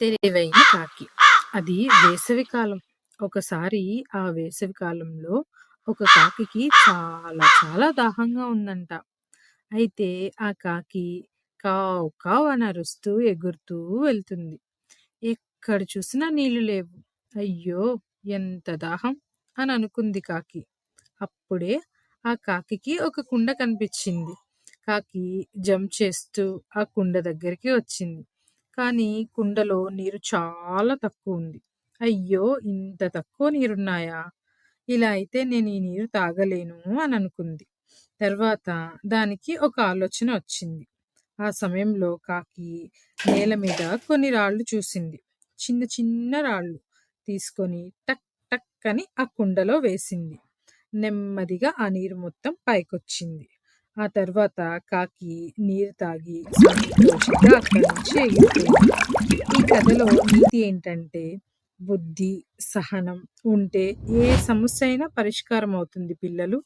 తెలివైన కాకి. అది వేసవికాలం. ఒకసారి ఆ వేసవికాలంలో ఒక కాకి చాలా చాలా దాహంగా ఉందంట. అయితే ఆ కాకి కావ్ కావ్ అని అరుస్తూ ఎగురుతూ వెళ్తుంది. ఎక్కడ చూసినా నీళ్ళు లేవు. అయ్యో! ఎంత దాహం అని అనుకుంది కాకి. అప్పుడే ఆ కాకి ఒక కుండ కనిపించింది. కాకి జంప్ చేస్తూ ఆ కుండ దగ్గరికి వచ్చింది. కానీ కుండలో నీరు చాలా తక్కువ ఉంది. అయ్యో! ఇంత తక్కువ నీరున్నాయా? ఇలా అయితే నేను ఈ నీరు తాగలేను అని అనుకుంది. తర్వాత దానికి ఒక ఆలోచన వచ్చింది. ఆ సమయంలో కాకి నేల మీద కొన్ని రాళ్ళు చూసింది. చిన్న చిన్న రాళ్ళు తీసుకొని టక్ టక్ అని ఆ కుండలో వేసింది. నెమ్మదిగా ఆ నీరు మొత్తం పైకొచ్చింది. ఆ తర్వాత కాకి నీరు తాగి సంతోషంగా అక్కడి నుంచి ఎగిరిపోయింది. ఈ కథలో నీతి ఏంటంటే బుద్ధి, సహనం ఉంటే ఏ సమస్య అయినా పరిష్కారం అవుతుంది పిల్లలు.